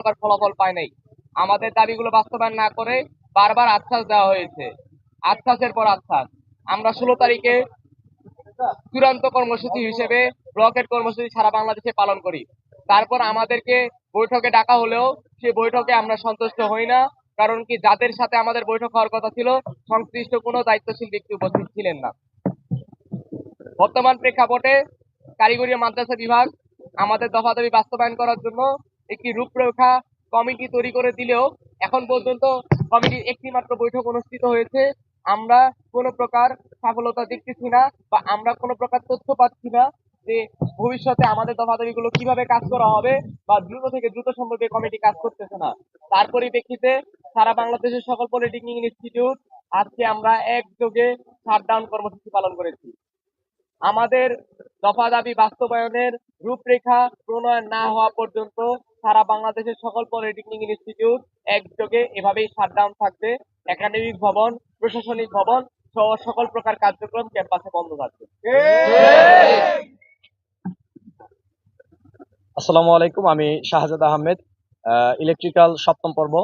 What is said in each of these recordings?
প্রকার ফলাফল পায় নাই। আমাদের দাবিগুলো বাস্তবায়ন না করে বারবার আশ্বাস দেওয়া হয়েছে। আশ্বাসের পর আশ্বাস। আমরা ষোলো তারিখে চূড়ান্ত কর্মসূচি হিসেবে ব্লকের কর্মসূচি সারা বাংলাদেশে পালন করি। তারপর আমাদেরকে বৈঠকে ডাকা হলেও সেই বৈঠকে আমরা সন্তুষ্ট হই না, কারণ কি যাদের সাথে আমাদের বৈঠক হওয়ার কথা ছিল, সংশ্লিষ্ট কোনো দায়িত্বশীল ব্যক্তি উপস্থিত ছিলেন না। বর্তমান প্রেক্ষাপটে কারিগরি মাদ্রাসা বিভাগ আমাদের দফা দাবি বাস্তবায়ন করার জন্য একটি রূপরেখা কমিটি তৈরি করে দিলেও এখন পর্যন্ত কমিটির একটি মাত্র বৈঠক অনুষ্ঠিত হয়েছে। আমরা কোনো প্রকার সফলতা দেখতেছি না বা আমরা কোনো প্রকার তথ্য পাচ্ছি না যে ভবিষ্যতে আমাদের দফা দাবিগুলো কীভাবে কাজ করা হবে বা দ্রুত থেকে দ্রুত সম্পর্কে কমিটি কাজ করতেছে না। তার পরিপ্রেক্ষিতে সারা বাংলাদেশের সকল পলিটেকনিক ইনস্টিটিউট আজকে আমরা একযোগে শাটডাউন কর্মসূচি পালন করেছি। আমাদের দফা দাবি বাস্তবায়নের রূপরেখা প্রণয়ন না হওয়া পর্যন্ত সারা বাংলাদেশের সকল পলিটেকনিক ইনস্টিটিউট একযোগে এভাবেই শাটডাউন থাকবে। একাডেমিক ভবন, প্রশাসনিক ভবন সহ সকল প্রকার কার্যক্রম ক্যাম্পাসে বন্ধ থাকবে। আসসালামু আলাইকুম, আমি শাহজাদ আহমেদ ইলেকট্রিক্যাল সপ্তম পর্ব,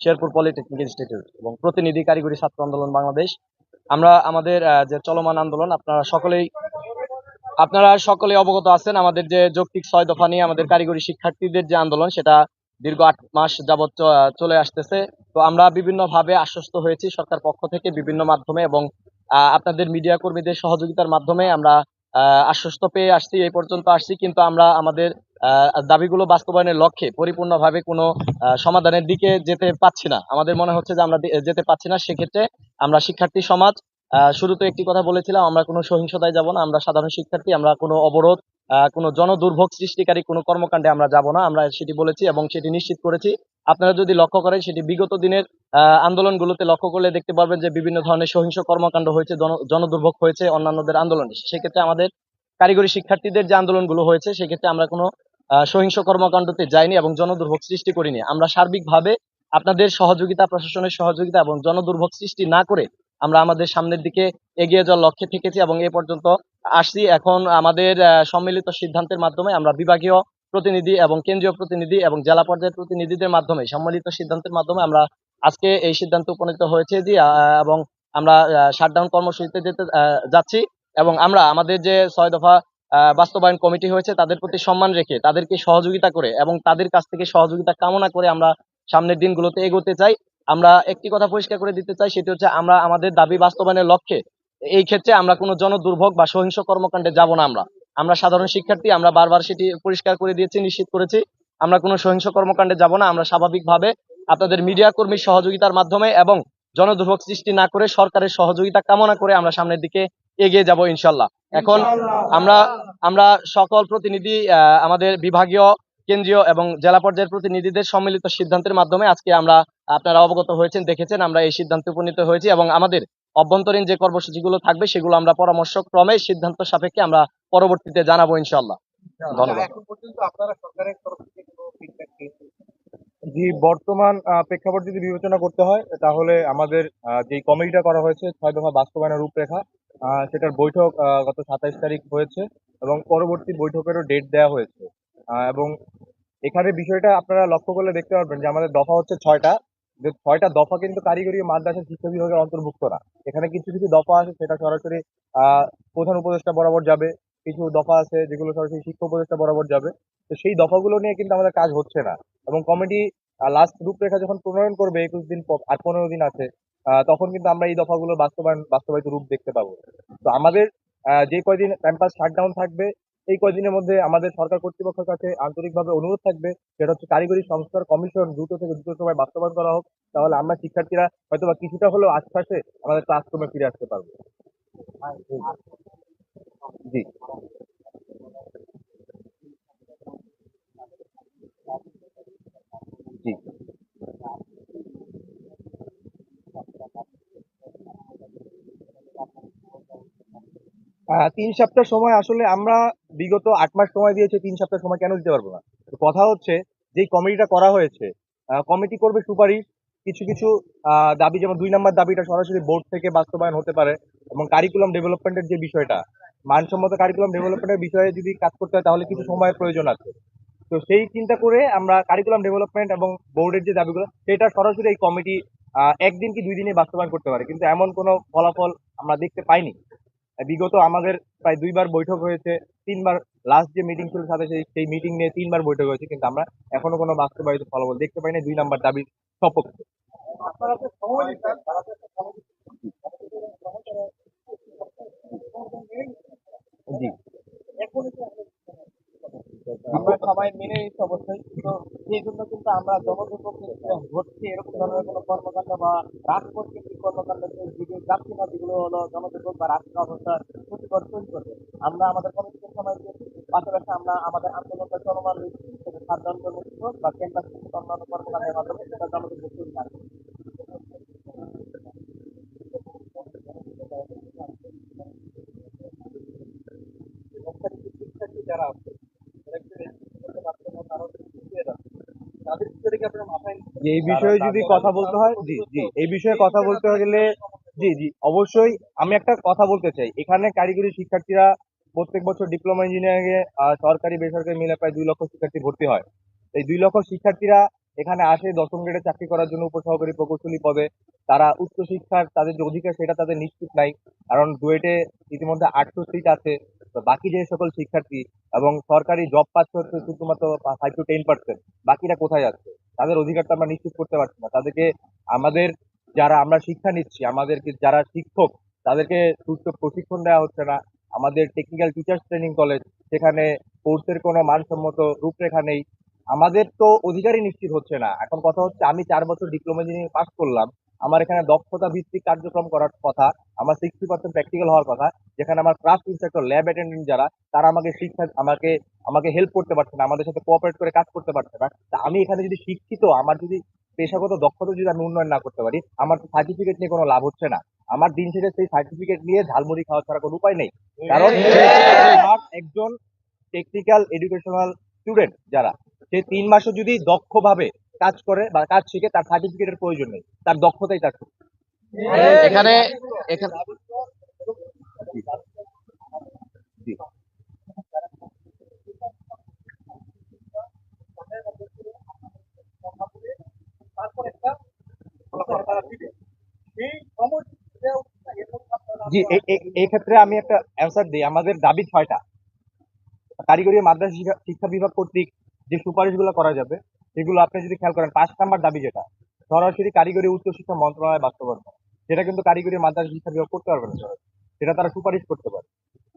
শেরপুর পলিটেকনিক ইনস্টিটিউট এবং প্রতিনিধি কারিগরি ছাত্র আন্দোলন বাংলাদেশ। আমরা আমাদের যে চলমান আন্দোলন, আপনারা সকলেই আপনারা সকলেই অবগত আছেন, আমাদের যে যৌক্তিক ছয় দফা নিয়ে আমাদের কারিগরি শিক্ষার্থীদের যে আন্দোলন, সেটা দীর্ঘ আট মাস যাবৎ চলে আসতেছে। তো আমরা বিভিন্ন ভাবে আশ্বস্ত হয়েছি সরকার পক্ষ থেকে বিভিন্ন মাধ্যমে এবং আপনাদের মিডিয়া কর্মীদের সহযোগিতার মাধ্যমে আমরা আশ্বস্ত পেয়ে আসছি, এই পর্যন্ত আসছি। কিন্তু আমরা আমাদের দাবিগুলো বাস্তবায়নের লক্ষ্যে পরিপূর্ণভাবে কোনো সমাধানের দিকে যেতে পাচ্ছি না। আমাদের মনে হচ্ছে যে আমরা যেতে পাচ্ছি না। সেক্ষেত্রে আমরা শিক্ষার্থী সমাজ শুরুতে একটি কথা বলেছিলাম, আমরা কোনো সহিংসতায় যাব না, আমরা সাধারণ শিক্ষার্থী, আমরা কোনো অবরোধ কোনো জনদুর্ভোগ সৃষ্টিকারী কোনো কর্মকাণ্ডে আমরা যাব না, আমরা সেটি বলেছি এবং সেটি নিশ্চিত করেছি। আপনারা যদি লক্ষ্য করেন, সেটি বিগত দিনের আন্দোলনগুলোতে লক্ষ্য করলে দেখতে পারবেন যে বিভিন্ন ধরনের সহিংস কর্মকাণ্ড হয়েছে, জন- জনদুর্ভোগ হয়েছে অন্যান্যদের আন্দোলনে। সেক্ষেত্রে আমাদের কারিগরি শিক্ষার্থীদের যে আন্দোলনগুলো হয়েছে, সেক্ষেত্রে আমরা কোনো সহিংস কর্মকাণ্ডতে যাইনি এবং জনদুর্ভোগ সৃষ্টি করিনি। আমরা সার্বিকভাবে আপনাদের সহযোগিতা, প্রশাসনের সহযোগিতা এবং জনদুর্ভোগ সৃষ্টি না করে আমরা আমাদের সামনের দিকে এগিয়ে যাওয়ার লক্ষ্যে থেকেছি এবং এ পর্যন্ত আসছি। এখন আমাদের সম্মিলিত সিদ্ধান্তের মাধ্যমে আমরা বিভাগীয় প্রতিনিধি এবং কেন্দ্রীয় প্রতিনিধি এবং জেলা পর্যায়ের প্রতিনিধিদের মাধ্যমে সম্মিলিত সিদ্ধান্তের মাধ্যমে আমরা আজকে এই সিদ্ধান্তে উপনীত হয়েছে যে এবং আমরা শাটডাউন কর্মসূচিতে যেতে যাচ্ছি এবং আমরা আমাদের যে ছয় দফা বাস্তবায়ন কমিটি হয়েছে তাদের প্রতি সম্মান রেখে তাদেরকে সহযোগিতা করে এবং তাদের কাছ থেকে সহযোগিতা কামনা করে আমরা সামনের দিনগুলোতে এগোতে চাই। আমরা একটি কথা পরিষ্কার করে দিতে চাই, সেটি হচ্ছে আমরা আমাদের দাবি বাস্তবায়নের লক্ষ্যে এই ক্ষেত্রে আমরা কোনো জনদুর্ভোগ বা সহিংস কর্মকাণ্ডে যাব না আমরা। আমরা সাধারণ শিক্ষার্থী, আমরা বারবার সেটি পরিষ্কার করে দিয়েছি, নিশ্চিত করেছি। আমরা কোনো সহিংস কর্মকাণ্ডে যাব না, আমরা স্বাভাবিকভাবে আপনাদের মিডিয়া কর্মীর সহযোগিতার মাধ্যমে এবং জনদুর্ভোগ সৃষ্টি না করে সরকারের সহযোগিতা কামনা করে আমরা সামনের দিকে এগিয়ে যাব ইনশাল্লাহ এখন আমরা আমরা সকল প্রতিনিধি আমাদের বিভাগীয় কেন্দ্রীয় এবং জেলা পর্যায়ের প্রতিনিধিদের সম্মিলিত সিদ্ধান্তের মাধ্যমে আজকে আমরা আপনারা অবগত হয়েছেন দেখেছেন আমরা এই সিদ্ধান্তে উপনীত হয়েছি এবং আমাদের অভ্যন্তরীণ যে কর্মসূচিগুলো থাকবে সেগুলো আমরা পরামর্শ ক্রমে সিদ্ধান্ত সাপেক্ষে আমরা পরবর্তীতে জানাব ইনশাল্লাহ ধন্যবাদ। এখন পর্যন্ত আপনারা সরকারের তরফ থেকে কোনো feedback পেয়েছেন? জি বর্তমান আহ, প্রেক্ষাপট যদি বিবেচনা করতে হয় তাহলে আমাদের আহ, যে কমিটিটা করা হয়েছে ছয় দফা বাস্তবায়নের রূপরেখা আহ, সেটার বৈঠক আহ, গত সাতাইশ তারিখ হয়েছে এবং পরবর্তী বৈঠকেরও ডেট দেওয়া হয়েছে। এবং এখানে বিষয়টা আপনারা লক্ষ্য করলে দেখতে পারবেন যে আমাদের দফা হচ্ছে ছয়টা। যে ছয়টা দফা কিন্তু কারিগরি মাদ্রাসা শিক্ষা বিভাগের অন্তর্ভুক্ত না। এখানে কিছু কিছু দফা আছে, সেটা সরাসরি প্রধান উপদেষ্টা বরাবর যাবে। কিছু দফা আছে যেগুলো সরাসরি শিক্ষা উপদেষ্টা বরাবর যাবে। তো সেই দফাগুলো নিয়ে কিন্তু আমাদের কাজ হচ্ছে না। এবং কমিটি লাস্ট রূপরেখা যখন প্রণয়ন করবে, একুশ দিন আর পনেরো দিন আছে তখন কিন্তু আমরা এই দফাগুলো বাস্তবায়ন, বাস্তবায়িত রূপ দেখতে পাবো। তো আমাদের যে কয়দিন ক্যাম্পাস শাটডাউন থাকবে এই কয়দিনের মধ্যে আমাদের সরকার কর্তৃপক্ষের কাছে আন্তরিকভাবে অনুরোধ থাকবে, সেটা হচ্ছে কারিগরি সংস্কার কমিশন দ্রুত থেকে দ্রুত সময় বাস্তবায়ন করা হোক, তাহলে আমরা শিক্ষার্থীরা হয়তো বা কিছুটা হলেও আশ্বাসে আমাদের ক্লাসরুমে ফিরে আসতে পারব। জি। জি। তিন সপ্তাহ সময় আসলে আমরা বিগত আট মাস সময় দিয়েছে, তিন সপ্তাহ সময় কেন দিতে পারব না? তো কথা হচ্ছে, যেই কমিটিটা করা হয়েছে কমিটি করবে সুপারিশ, কিছু কিছু দাবি, যেমন দুই নম্বর দাবিটা সরাসরি বোর্ড থেকে বাস্তবায়ন হতে পারে, এবং কারিকুলাম ডেভেলপমেন্টের যে বিষয়টা, মানসম্মত কারিকুলাম ডেভেলপমেন্টের বিষয়ে যদি কাজ করতে হয়, তাহলে কিছু সময়ের প্রয়োজন আছে। তো সেই চিন্তা করে আমরা কারিকুলাম ডেভেলপমেন্ট এবং বোর্ডের যে দাবিগুলো, সেটা সরাসরি এই কমিটি একদিন কি দুই দিনে বাস্তবায়ন করতে পারে, কিন্তু এমন কোনো ফলাফল আমরা দেখতে পাইনি। বিগত আমাদের প্রায় দুইবার বৈঠক হয়েছে, তিনবার লাস্ট যে মিটিং ছিল সাথে সেই সেই মিটিং নিয়ে তিনবার বৈঠক হয়েছে, কিন্তু আমরা এখনও কোনো বাস্তবায়িত ফলাফল দেখতে পাই না দুই নাম্বার দাবি সপক্ষে। জি। সবাই মেনে নিচ্ছি অবশ্যই। তো সেই জন্য কিন্তু আমরা জনদুর্ভোগ ঘটছে এরকম ধরনের কোনো কর্মকাণ্ড বা রাজপথ দিকে যাচ্ছি না, যেগুলো হলো জনদুর্ভোগ বা রাষ্ট্র অবস্থা ক্ষতিকর তৈরি করবে। আমরা আমাদের কমিটিকে সময় দিয়েছি পাশাপাশি আমরা আমাদের আন্দোলনটা চলমান রয়েছে সাধারণ নেতৃত্ব বা ক্যাম্পাস অন্যান্য কর্মকাণ্ডের মাধ্যমে সেটা জনদুর্ভোগ তৈরি থাকবে যারা আছে তারা একটু রেজিস্ট্রেশন করতে পারছে না, তারা হচ্ছে পিছিয়ে যাচ্ছে। তাদের বিষয়টা কি আপনার মাথায় যে এই বিষয়ে যদি কথা বলতে হয় জি জি এই বিষয়ে কথা বলতে গেলে জি জি অবশ্যই আমি একটা কথা বলতে চাই। এখানে কারিগরি শিক্ষার্থীরা প্রত্যেক বছর ডিপ্লোমা ইঞ্জিনিয়ারিং এ সরকারি বেসরকারি মিলে প্রায় দুই লক্ষ শিক্ষার্থী ভর্তি হয়। এই দুই লক্ষ শিক্ষার্থীরা এখানে আসে দশম গ্রেডে চাকরি করার জন্য উপসহকারী প্রকৌশলী পদে। তারা উচ্চশিক্ষার তাদের যে অধিকার, সেটা তাদের নিশ্চিত নাই। কারণ ডুয়েটে ইতিমধ্যে আটশো সিট আছে। বাকি যে সকল শিক্ষার্থী এবং সরকারি জব পাচ্ছে হচ্ছে শুধুমাত্র ফাইভ টু টেন পার্সেন্ট বাকিরা কোথায় যাচ্ছে তাদের অধিকারটা আমরা নিশ্চিত করতে পারছি না। তাদেরকে আমাদের যারা আমরা শিক্ষা নিচ্ছি, আমাদেরকে যারা শিক্ষক, তাদেরকে সুস্থ প্রশিক্ষণ দেওয়া হচ্ছে না। আমাদের টেকনিক্যাল টিচার্স ট্রেনিং কলেজ সেখানে কোর্সের কোনো মানসম্মত রূপরেখা নেই। আমাদের তো অধিকারই নিশ্চিত হচ্ছে না। এখন কথা হচ্ছে আমি চার বছর ডিপ্লোমা ইঞ্জিনিয়ারিং পাস করলাম। আমার এখানে দক্ষতা ভিত্তিক কার্যক্রম করার কথা আমার সিক্সটি পার্সেন্ট প্র্যাকটিক্যাল হওয়ার কথা যেখানে আমার ক্রাফট ইনস্ট্রাক্টর ল্যাব অ্যাটেন্ডেন্ট যারা তারা আমাকে শিক্ষা আমাকে আমাকে হেল্প করতে পারছে না আমাদের সাথে কোঅপারেট করে কাজ করতে পারছে না। তা আমি এখানে যদি শিক্ষিত আমার যদি পেশাগত দক্ষতা যদি আমি উন্নয়ন না করতে পারি আমার সার্টিফিকেট নিয়ে কোনো লাভ হচ্ছে না। আমার দিন শেষে সেই সার্টিফিকেট নিয়ে ঝালমুড়ি খাওয়া ছাড়া কোনো উপায় নেই। কারণ একজন টেকনিক্যাল এডুকেশনাল স্টুডেন্ট যারা সে তিন মাসও যদি দক্ষভাবে কাজ করে বা কাজ শিখে তার সার্টিফিকেটের প্রয়োজন নেই। তার দক্ষতাই তার এখানে এখানে জি। এই ক্ষেত্রে আমি একটা অ্যান্সার দিই। আমাদের দাবি ছয়টা। কারিগরি মাদ্রাসা শিক্ষা বিভাগ কর্তৃক যে সুপারিশগুলো করা যাবে সেগুলো আপনি যদি খেয়াল করেন, পাঁচ নাম্বার দাবি যেটা, সরাসরি কারিগরি উচ্চশিক্ষা মন্ত্রণালয় বাস্তবায়ন। সেটা কিন্তু কারিগরি মাদ্রাসা শিক্ষা বিভাগ করতে পারবে না। সেটা তারা সুপারিশ করতে পারে।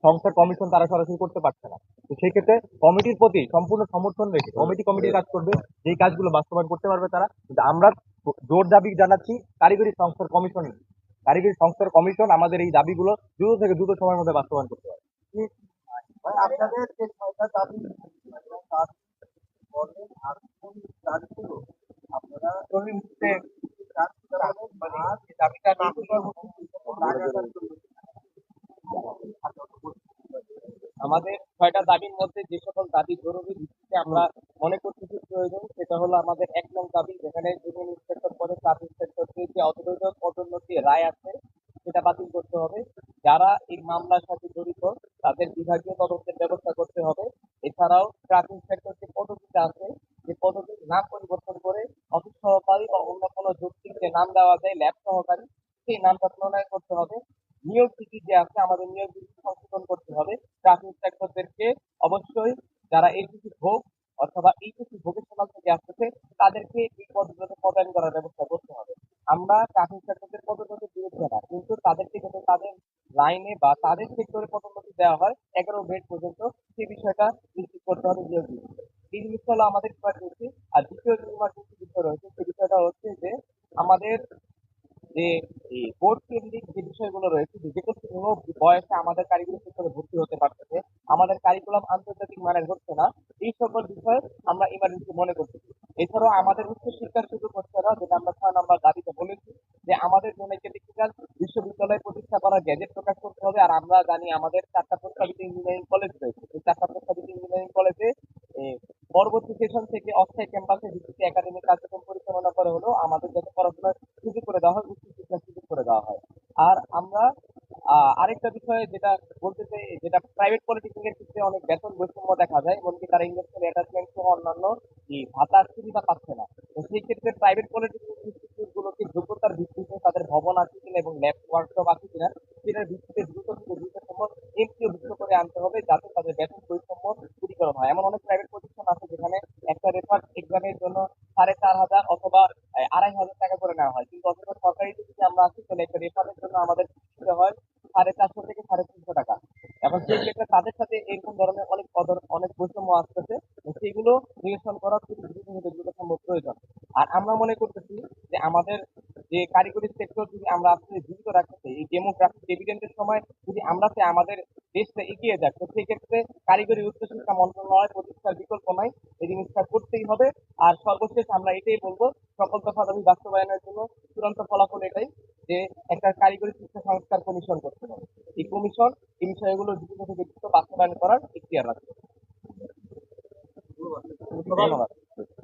সংস্থার কমিশন তারা সরাসরি করতে পারছে না। তো সেই ক্ষেত্রে কমিটির প্রতি সম্পূর্ণ সমর্থন রেখে কমিটি কমিটির কাজ করবে, যেই কাজগুলো বাস্তবায়ন করতে পারবে তারা। কিন্তু আমরা জোর দাবি জানাচ্ছি কারিগরি সংস্থার কমিশন কারিগরি সংস্থার কমিশন আমাদের এই দাবিগুলো দ্রুত থেকে দ্রুত সময়ের মধ্যে বাস্তবায়ন করতে পারে আপনাদের যে দাবি আর কোন আপনারা মানে দাবিটা না আমাদের ছয়টা দাবির মধ্যে যে সকল দাবি জরুরি ভিত্তিতে আমরা মনে করতেছি প্রয়োজন সেটা হলো আমাদের এক নং দাবি যেখানে জুনিয়র ইন্সপেক্টর পদে সাব ইন্সপেক্টরকে যে অবৈধ পদোন্নতি রায় আছে সেটা বাতিল করতে হবে। যারা এই মামলার সাথে জড়িত তাদের বিভাগীয় তদন্তের ব্যবস্থা করতে হবে। এছাড়াও ট্রাক ইন্সপেক্টর যে পদবিটা আছে যে পদবির নাম পরিবর্তন করে অফিস সহকারী বা অন্য কোনো যৌক্তিক যে নাম দেওয়া যায় ল্যাব সহকারী সেই নামটা প্রণয়ন করতে হবে। নিয়োগ নীতি যে আছে, আমাদের নিয়োগ নীতি সংশোধন করতে হবে। ট্রাক ইন্সপেক্টরদেরকে অবশ্যই যারা এইচএসি ভোগ অথবা এইচএসি ভোকেশনাল থেকে আসতেছে, তাদেরকে এই পদগুলোতে পদায়ন করার ব্যবস্থা করতে হবে। আমরা ট্রাক ইন্সপেক্টরদের পদোন্নতির বিরুদ্ধে না, কিন্তু তাদেরকে যাতে তাদের লাইনে বা তাদের সেক্টরে পদোন্নতি দেওয়া হয়, এগারো গ্রেড পর্যন্ত সেই বিষয়টা নিশ্চিত করতে হবে নিয়োগ নীতিতে এই জিনিসটা হলো আমাদের ইমার্জেন্সি আর দ্বিতীয় যে ইমার্জেন্সি বিষয় রয়েছে সেই বিষয়টা হচ্ছে যে আমাদের যে বোর্ড কেন্দ্রিক যে বিষয়গুলো রয়েছে, যে কোনো বয়সে আমাদের কারিগরি সেক্টরে ভর্তি হতে পারতেছে, আমাদের কারিকুলাম আন্তর্জাতিক মানের হচ্ছে না, এই সকল বিষয় আমরা ইমার্জেন্সি মনে করতেছি এছাড়াও আমাদের উচ্চ শিক্ষার সুযোগ হচ্ছে না, যেটা আমরা ছয় নম্বর দাবিতে বলেছি, যে আমাদের জন্য টেকনিক্যাল বিশ্ববিদ্যালয় প্রতিষ্ঠা করার গ্যাজেট প্রকাশ করতে হবে, আর আমরা জানি আমাদের চারটা প্রস্তাবিত ইঞ্জিনিয়ারিং কলেজ রয়েছে। এই চারটা প্রস্তাবিত ইঞ্জিনিয়ারিং কলেজে পরবর্তী সেশন থেকে অস্থায়ী ক্যাম্পাসে ভিত্তিতে একাডেমিক কার্যক্রম পরিচালনা করে হলেও আমাদের যাতে পড়াশোনার সুযোগ করে দেওয়া হয় উচ্চ শিক্ষার সুযোগ করে দেওয়া হয় আর আমরা আহ, আরেক আরেকটা বিষয় যেটা বলতে চাই, যেটা প্রাইভেট পলিটেকনিকের ক্ষেত্রে অনেক বেতন বৈষম্য দেখা যায়, এমনকি তারা ইন্ডাস্ট্রিয়াল অ্যাটাচমেন্ট সহ অন্যান্য এই ভাতা সুবিধা পাচ্ছে না। তো সেই ক্ষেত্রে প্রাইভেট পলিটেকনিক ইনস্টিটিউট গুলোকে যোগ্যতার ভিত্তিতে তাদের ভবন আছে কিনা এবং ল্যাব ওয়ার্কশপ আছে কিনা, সেটার ভিত্তিতে দ্রুত দ্রুত সম্ভব এমপিও যুক্ত করে আনতে হবে যাতে তাদের বেতন বৈষম্য দূরীকরণ হয়। এমন অনেক প্রাইভেট প্রতিষ্ঠান আছে যেখানে একটা রেফার এক্সামের জন্য সাড়ে চার হাজার অথবা আহ, আড়াই হাজার টাকা করে নেওয়া হয় কিন্তু অথচ সরকারিতে যদি আমরা আসি তাহলে একটা রেফারের জন্য আমাদের দিতে হয় সাড়ে চারশো থেকে সাড়ে তিনশো টাকা। এখন সেই ক্ষেত্রে তাদের সাথে এরকম ধরনের অনেক অনেক বৈষম্য আসতেছে সেগুলো নিরসন করা খুব দ্রুত সম্ভব প্রয়োজন। আর আমরা মনে করতেছি যে আমাদের যে কারিগরি সেক্টর যদি আমরা আসলে জীবিত রাখতে চাই, এই ডেমোগ্রাফিক ডিভিডেন্ডের সময় যদি আমরা চাই আমাদের দেশটা এগিয়ে যাক তো সেই ক্ষেত্রে কারিগরি উচ্চশিক্ষা মন্ত্রণালয় প্রতিষ্ঠার বিকল্প নাই। এই জিনিসটা করতেই হবে। আর সর্বশেষ আমরা এটাই বলব সকল দফা দাবি বাস্তবায়নের জন্য চূড়ান্ত ফলাফল এটাই। যে একটা কারিগরি শিক্ষা সংস্কার কমিশন করতে হবে। এই কমিশন এই বিষয়গুলো দ্রুত থেকে দ্রুত বাস্তবায়ন করার ইতিহার রাখবে। ধন্যবাদ।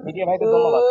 ভাই ভাইদের ধন্যবাদ।